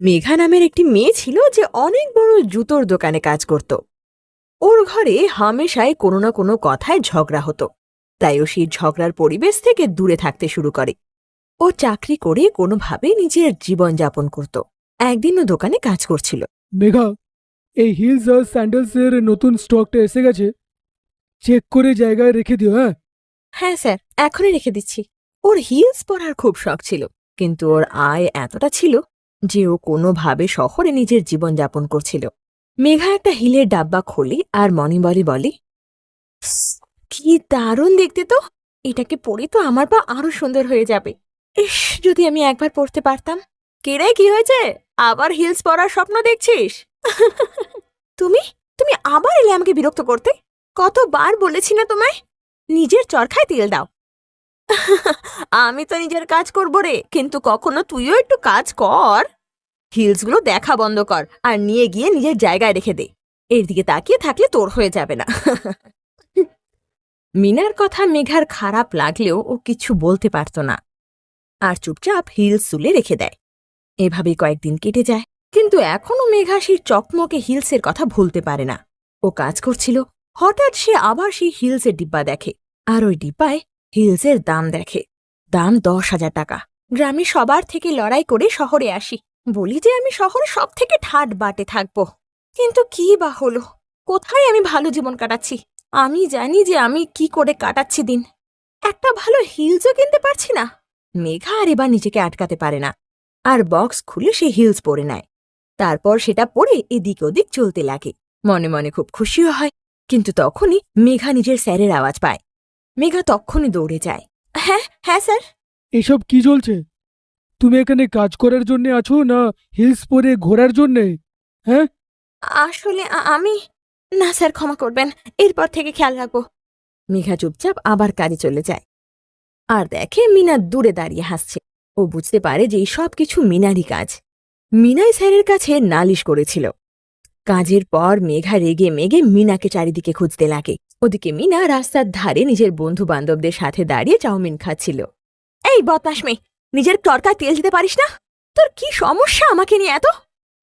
মেঘা নামের একটি মেয়ে ছিল যে অনেক বড় জুতোর দোকানে কাজ করত। ওর ঘরে হামেশায় কোনো না কোনো কথায় ঝগড়া হতো। তাই ও সেই ঝগড়ার পরিবেশ থেকে দূরে থাকতে শুরু করে। ও চাকরি করে কোনোভাবে নিজের জীবন যাপন করত। একদিন ও দোকানে কাজ করছিল। মেঘা এই হিলস আর স্যান্ডেলসের নতুন স্টকটা এসে গেছে। চেক করে জায়গায় রেখে দিও হ্যাঁ? হ্যাঁ স্যার এখনই রেখে দিচ্ছি। ওর হিলস পরার খুব শখ ছিল কিন্তু ওর আয় এতটা ছিল যে ও কোনোভাবে শহরে নিজের জীবন যাপন করছিল। মেঘা একটা হিলের ডাব্বা খোলে আর মনিবলি বলে "ইস, কি দারুণ দেখতে তো! এটাকে পরে তো আমার পা আরও সুন্দর হয়ে যাবে। ইস যদি আমি একবার পড়তে পারতাম। কেরে কি হয়েছে? আবার হিলস পরার স্বপ্ন দেখছিস? তুমি? তুমি আবার এলে আমাকে বিরক্ত করতে? কতবার বলেছি না তোমায়? নিজের চরখায় তেল দাও। আমি তো নিজের কাজ করব রে কিন্তু কখনো তুইও একটু কাজ কর। হিলসগুলো দেখা বন্ধ কর আর নিয়ে গিয়ে নিজের জায়গায় রেখে দে। এর দিকে তাকিয়ে থাকলে তোর হয়ে যাবে না। মিনার কথা মেঘার খারাপ লাগলেও ও কিছু বলতে পারত না। আর চুপচাপ হিলস তুলে রেখে দেয়। এভাবেই কয়েকদিন কেটে যায়। কিন্তু এখনও মেঘা সেই চকমকে হিলসের কথা ভুলতে পারে না। ও কাজ করছিল। হঠাৎ সে আবার সেই হিলসের ডিব্বা দেখে। আর ওই ডিব্বায় হিলসের দাম দেখে। দাম দশ হাজার টাকা। গ্রামে সবার থেকে লড়াই করে শহরে আসি। বলি যে আমি শহরে সব থেকে ঠাট বাটে থাকব। কিন্তু কি বা হলো? কোথায় আমি ভালো জীবন কাটাচ্ছি? আমি জানি যে আমি কি করে কাটাচ্ছি দিন। একটা ভালো হিলসও কিনতে পারছি না। মেঘা আর এবার নিজেকে আটকাতে পারে না। আর বক্স খুলে সে হিলস পরে নেয়। তারপর সেটা পরে এদিক ওদিক চলতে লাগে। মনে মনে খুব খুশিও হয়। কিন্তু তখনই মেঘা নিজের স্যারের আওয়াজ পায়। মেঘা তক্ষুনি দৌড়ে যায়। হ্যাঁ হ্যাঁ স্যার। এসব কি চলছে? তুমি এখানে কাজ করার জন্য আছো না হিলস পরে ঘোরার জন্যে? হ্যাঁ? আসলে আমি না স্যার, ক্ষমা করবেন। এরপর থেকে খেয়াল রাখব। মেঘা চুপচাপ আবার কাজে চলে যায়। আর দেখে মিনা দূরে দাঁড়িয়ে হাসছে। ও বুঝতে পারে যে এই সব কিছু মিনারই কাজ। মিনাই স্যারের কাছে নালিশ করেছিল। কাজের পর মেঘা রেগে মেগে মিনাকে চারিদিকে খুঁজতে লাগে। ওদিকে মিনা রাস্তার ধারে নিজের বন্ধু বান্ধবদের সাথে দাঁড়িয়ে চাউমিন খাচ্ছিল। এই বদমাস মেয়ে নিজের তরকায় তেল দিতে পারিস না? তোর কি সমস্যা আমাকে নিয়ে এত?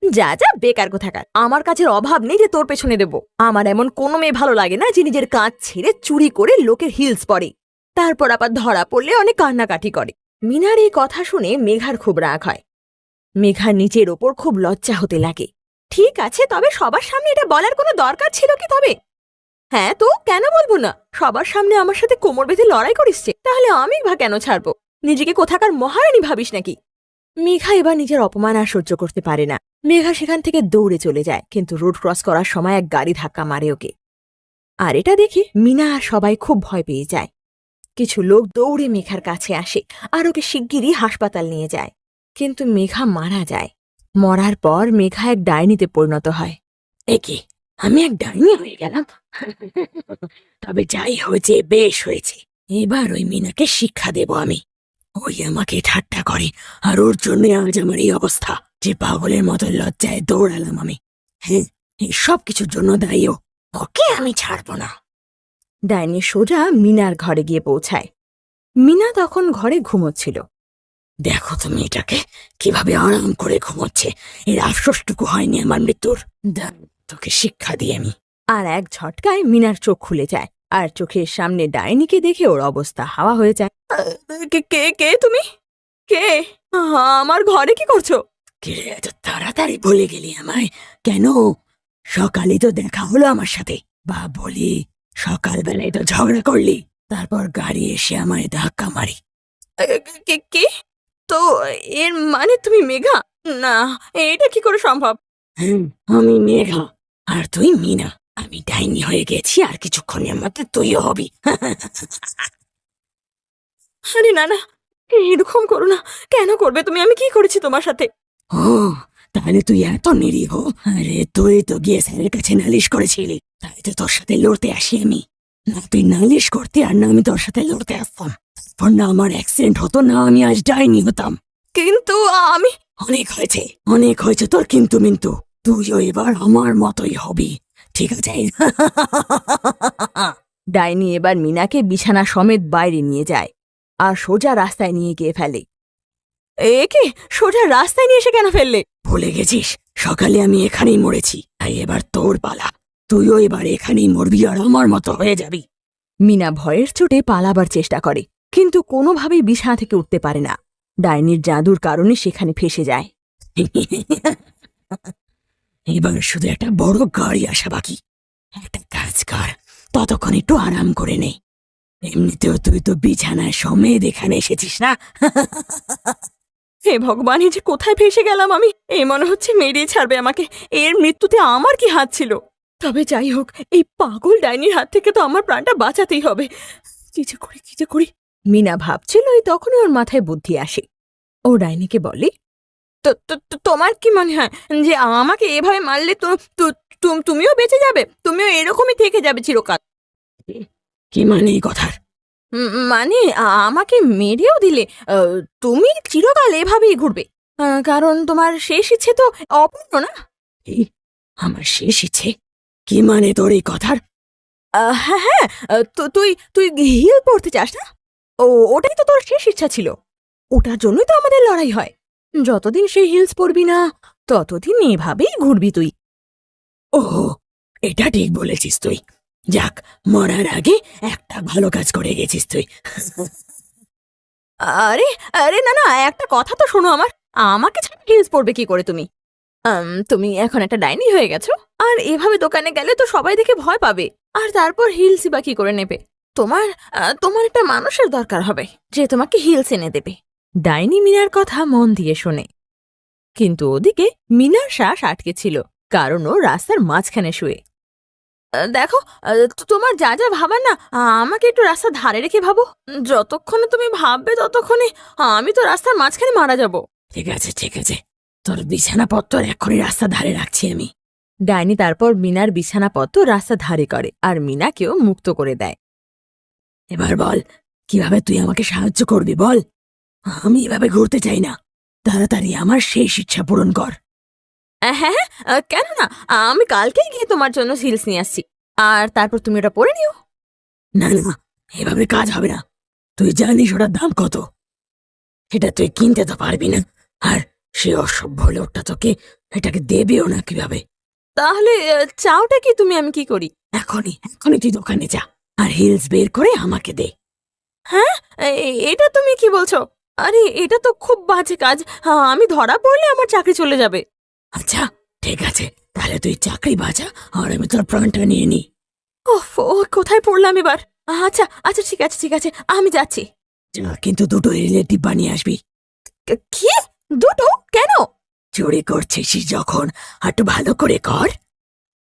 যা যা, বেকার কোথাকার। আমার কাছের অভাব নেই যে তোর পেছনে দেব। আমার এমন কোনো মেয়ে ভালো লাগে না যে নিজের কাজ ছেড়ে চুরি করে লোকের হিলস পরে তারপর আবার ধরা পড়লে অনেক কান্নাকাটি করে। মিনার এই কথা শুনে মেঘার খুব রাগ হয়। মেঘার নিচের ওপর খুব লজ্জা হতে লাগে। ঠিক আছে, তবে সবার সামনে এটা বলার কোনো দরকার ছিল কি তবে? হ্যাঁ তো, কেন বলব না? সবার সামনে আমার সাথে কোমর বেঁধে লড়াই করিসছে তাহলে আমি বা কেন ছাড়বো? নিজেকে কোথাকার মহারানী ভাবিস নাকি? মেঘা এবার নিজের অপমান আর সহ্য করতে পারে না। মেঘা সেখান থেকে দৌড়ে চলে যায়, কিন্তু রোড ক্রস করার সময় এক গাড়ি ধাক্কা মারে ওকে। আর এটা দেখে মিনা আর সবাই খুব ভয় পেয়ে যায়। কিছু লোক দৌড়ে মেঘার কাছে আসে আর ওকে শিগগিরই হাসপাতাল নিয়ে যায়। কিন্তু মেঘা মারা যায়। মরার পর মেঘা এক ডাইনিতে পরিণত হয়। একে, আমি এক ডাইনি হয়ে গেলাম। তবে যাই হয়েছে, বেশ হয়েছে। এবার ওই মিনাকে শিক্ষা দেব আমি। ওই আমাকে ঠাট্টা করে আর ওর জন্য আজ আমার এই অবস্থা যে পাগলের মতো লজ্জায় দৌড়ালাম আমি। হ্যাঁ এই সব কিছুর জন্য দায়ী ও। ওকে আমি ছাড়ব না। ডাইনি সোজা মিনার ঘরে গিয়ে পৌঁছায়। মিনা তখন ঘরে ঘুমোচ্ছিল। দেখো তুমি এটাকে কীভাবে আরাম করে ঘুমোচ্ছে। এর আশ্বাসটুকু হয়নি আমার মৃত্যুর। তোকে শিক্ষা দিই আমি। আর এক ঝটকায় মিনার চোখ খুলে যায়। আর চোখের সামনে ডাইনিকে দেখে ওর অবস্থা হাওয়া হয়ে যায়। কে কে তুমি? কে? আমার ঘরে কি করছ? কে এত তাড়াতাড়ি ভুলে গেলি আমায়? কেন? সকালে তো দেখা হলো আমার সাথে। বা বলি সকালবেলায় তো ঝগড়া করলি। তারপর গাড়ি এসে আমায় ধাক্কা মারি। কে কে? তো এর মানে তুমি মেঘা? না এটা কি করে সম্ভব? আমি মেঘা। আর তুই মিনা। আমি ডাইনি হয়ে গেছি আর কিছুক্ষণের মধ্যে তুইও হবি। আরে না না এরকম করো না। কেন করবে তুমি? আমি কি করেছি তোমার সাথে? ও তাহলে তুই এত নিরীহ। আরে তুই তো গিয়ে স্যারের কাছে নালিশ করেছিলি। তাই তো তোর সাথে লড়তে আসি আমি। না তুই নালিশ করতে আর না আমি তোর সাথে লড়তে আসতাম। তারপর না আমার অ্যাক্সিডেন্ট হতো না আমি আজ ডাইনি হতাম। কিন্তু আমি অনেক হয়েছে অনেক হয়েছে তোর কিন্তু মিন্তু তুইও এবার আমার মতোই হবি। ঠিক আছে? ডাইনি এবার মিনাকে বিছানা সমেত বাইরে নিয়ে যায় আর সোজা রাস্তায় নিয়ে গিয়ে ফেলে। একে সোজা রাস্তায় নিয়ে এসে কেন ফেললে? ভুলে গেছিস? সকালে আমি এখানেই মরেছি, তাই এবার তোর পালা। তুইও এবার এখানেই মরবি আর আমার মতো হয়ে যাবি। মিনা ভয়ের চোটে পালাবার চেষ্টা করে, কিন্তু কোনোভাবেই বিছানা থেকে উঠতে পারে না। ডাইনির জাদুর কারণে সেখানে ফেসে যায়। এবার শুধু একটা বড় গাড়ি আসা বাকি। একটা কাজ কর, ততক্ষণ একটু আরাম করে নে। এমনিতেও তুই তো বিছানায় সমেত এখানে এসেছিস না? হে ভগবান যে কোথায় ফেসে গেলাম আমি? এই মনে হচ্ছে মেরিয়ে ছাড়বে আমাকে। এর মৃত্যুতে আমার কি হাত ছিল? তবে যাই হোক, এই পাগল ডাইনির হাত থেকে তো আমার প্রাণটা বাঁচাতেই হবে। কি যে করি, কি যে করি? মিনা ভাবছিল তখনই ওর মাথায় বুদ্ধি আসে। ও ডাইনিকে বলে তোমার কি মনে হয় যে আমাকে এভাবে মারলে তুমিও বেঁচে যাবে? তুমিও এরকমই থেকে যাবে চিরকাল। কি মানে এই কথার? মানে আমাকে মেরেও দিলে তুমি চিরকাল এভাবেই ঘুরবে। কারণ তোমার শেষ ইচ্ছে তো অপূর্ণ না? আমার শেষ ইচ্ছে? কি মানে তোর এই কথার? হ্যাঁ হ্যাঁ তুই তুই হিল পড়তে চাস না? ও ওটাই তো তোর শেষ ইচ্ছা ছিল। ওটার জন্যই তো আমাদের লড়াই হয়। যতদিন সেই হিলস পরবি না ততদিন এভাবেই ঘুরবি তুই। ও এটা ঠিক বলেছিস তুই। যাক মরার আগে একটা ভালো কাজ করে গেছিস তুই। আরে আরে না না একটা কথা তো শোনো আমার। আমাকে ছাড়া হিলস পরবে কি করে তুমি? তুমি এখন একটা ডাইনি হয়ে গেছো আর এভাবে দোকানে গেলে তো সবাই দেখে ভয় পাবে। আর তারপর হিলসই বা কি করে নেবে? তোমার তোমার একটা মানুষের দরকার হবে যে তোমাকে হিলস এনে দেবে। ডাইনি মিনার কথা মন দিয়ে শোনে। কিন্তু ওদিকে মিনার শ্বাস আটকে ছিল কারণ ও রাস্তার মাঝখানে শুয়ে। দেখো তোমার যা যা ভাবার না আমাকে একটু রাস্তার ধারে রেখে ভাবো। যতক্ষণে তুমি ভাববে ততক্ষণে আমি তো রাস্তার মাঝখানে মারা যাব। ঠিক আছে ঠিক আছে। তোর বিছানাপত্র এখনই রাস্তা ধারে রাখছি আমি। ডাইনি তারপর মিনার বিছানাপত্র রাস্তা ধারে করে আর মিনাকেও মুক্ত করে দেয়। এবার বল কীভাবে তুই আমাকে সাহায্য করবি বল? আমি এভাবে ঘুরতে চাই না। তাড়াতাড়ি আমার শেষ ইচ্ছা পূরণ কর। হ্যাঁ হ্যাঁ কেন না? আমি কালকেই গিয়ে তোমার জন্য হিলস নিয়ে আসছি। আর তারপর তুমি ওটা পরে নিও। না না এভাবে কাজ হবে না। তুই জানিস ওটার দাম কত? এটা তুই কিনতে তো পারবি না। আর সে অসভ্য লোকটা তোকে এটাকে দেবেও না কীভাবে? তাহলে চাওটা কি তুমি আমি কি করি? এখনই এখনই তুই দোকানে যা। আর হিলস বের করে আমাকে দে। হ্যাঁ এ- এটা তুমি কি বলছো? আরে এটা তো খুব বাজে কাজ। হ্যাঁ, আমি ধরা পড়লে আমার চাকরি চলে যাবে। আচ্ছা ঠিক আছে। তাহলে তুই চাকরি বাঁচা আর আমি তোর প্রাণটা নিয়ে নি। ওফ ও কোথায় পড়লাম এবার? আচ্ছা আচ্ছা ঠিক আছে ঠিক আছে আমি যাচ্ছি। কিন্তু দুটো রিলেটিভ বানিয়ে আসবি। কি দুটো? কেন? চুরি করছিস যখন একটু ভালো করে কর।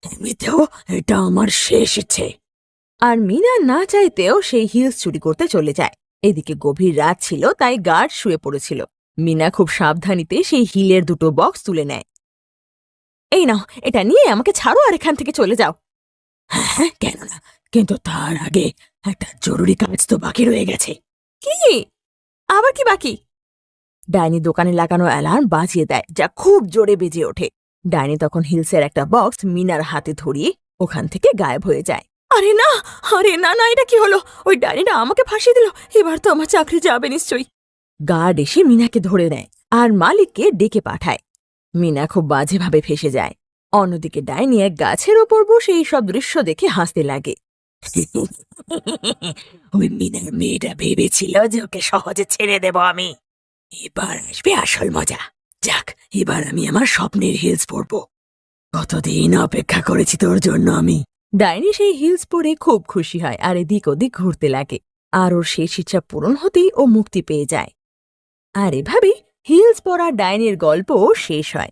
এমনিতেও এটা আমার শেষ ইচ্ছে। আর মিনা না চাইতেও সেই হিলস চুরি করতে চলে যায়। এদিকে গভীর রাত ছিল, তাই গার্ড শুয়ে পড়েছিল। মিনা খুব সাবধানিতে সেই হিলের দুটো বক্স তুলে নেয়। এই নাও, এটা নিয়ে আমাকে ছাড়ো আর এখান থেকে চলে যাও। হ্যাঁ কেন না কিন্তু তার আগে একটা জরুরি কাজ তো বাকি রয়ে গেছে। কি? আবার কি বাকি? ডাইনি দোকানে লাগানো অ্যালার্ম বাজিয়ে দেয়, যা খুব জোরে বেজে ওঠে। ডাইনি তখন হিলসের একটা বক্স মিনার হাতে ধরিয়ে ওখান থেকে গায়েব হয়ে যায়। আরে না আরে না না, এটা কি হলো? ওই ডাইনিটা আমাকে ফাঁসিয়ে দিল। এবার তো আমার চাকরি যাবে নিশ্চয়ই। গার্ড এসে মিনাকে ধরে নেয় আর মালিককে ডেকে পাঠায়। মিনা খুব বাজেভাবে ফেসে যায়। অন্যদিকে ডাইনি এক গাছের ওপর বসে এই সব দৃশ্য দেখে হাসতে লাগে। ওই মিনার মেয়েটা ভেবেছিল যে ওকে সহজে ছেড়ে দেব আমি। এবার আসবে আসল মজা। যাক, এবার আমি আমার স্বপ্নের হিলস পরব। কতদিন অপেক্ষা করেছি তোর জন্য আমি? ডাইনি সেই হিলস পরে খুব খুশি হয়, আর এদিক ওদিক ঘুরতে লাগে। আর ওর শেষ ইচ্ছা পূরণ হতেই ও মুক্তি পেয়ে যায়। আর এভাবেই হিলস পরা ডাইনের গল্প শেষ হয়।